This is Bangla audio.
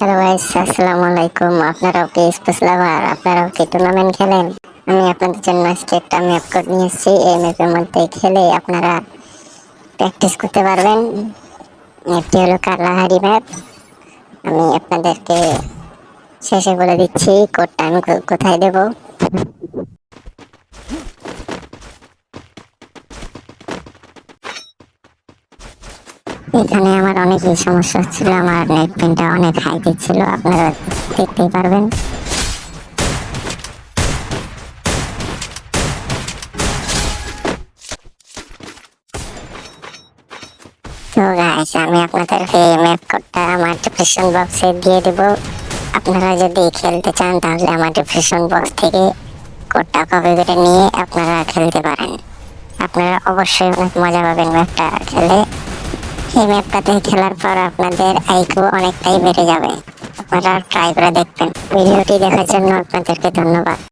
হ্যালো গাইস আসসালামু আলাইকুম আপনারাও কি স্পোর্টস লাভার আপনারাও কি টুর্নামেন্ট খেলেন আমি আপনাদের জন্য আজকে একটা ম্যাপ কোড নিয়ে এসেছি এই ম্যাপের মধ্যে খেলে আপনারা প্র্যাকটিস করতে পারবেন ম্যাপটি হলো কালাহারি ম্যাপ আমি আপনাদেরকে শেষে বলে দিচ্ছি কোডটা আমি কোথায় দেবো এখানে আমার অনেকই সমস্যা হচ্ছিল, আমার নেট পেনটা অনেক হাই দিচ্ছিল আপনারা দেখতেই পারবেন। আমি আপনাদেরকে ম্যাপ কোডটা আমার ডিসক্রিপশন বক্সে দিয়ে দেব। আপনারা যদি খেলতে চান, তাহলে আমার ডিসক্রিপশন বক্স থেকে কোডটা কপি করে নিয়ে আপনারা খেলতে পারেন। আপনারা অবশ্যই অনেক মজা পাবেন ম্যাপটা খেলে। এই ম্যাপটাতে খেলার পর আপনাদের আইকিউ অনেকটাই বেড়ে যাবে। আপনারা ট্রাই করে দেখবেন। ভিডিওটি দেখার জন্য আপনাদেরকে ধন্যবাদ।